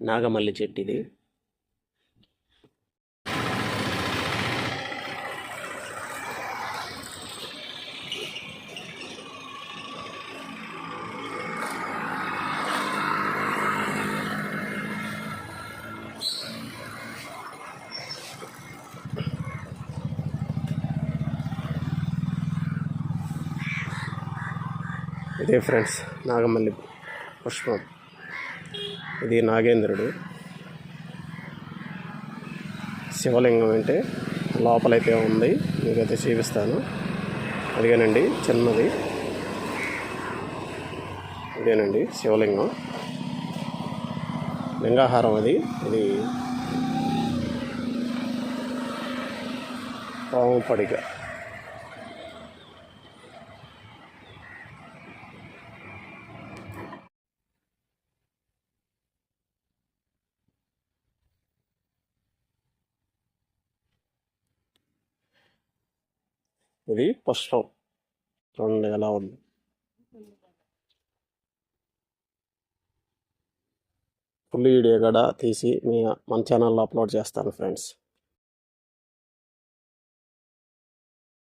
నాగమల్లి చెట్టు ఇది ఇదే ఫ్రెండ్స్ నాగమల్లి పుష్పం. ఇది నాగేంద్రుడు. శివలింగం అంటే లోపలైతే ఉంది మీకైతే చూపిస్తాను. అదిగేనండి చిన్నది. ఇదేనండి శివలింగం. లింగాహారం అది ఇది పాము పడిగ ఇది పుష్పం. చూడండి ఎలా ఉంది. ఫుల్ వీడియో కూడా తీసి మీ మన ఛానల్లో అప్లోడ్ చేస్తాను ఫ్రెండ్స్.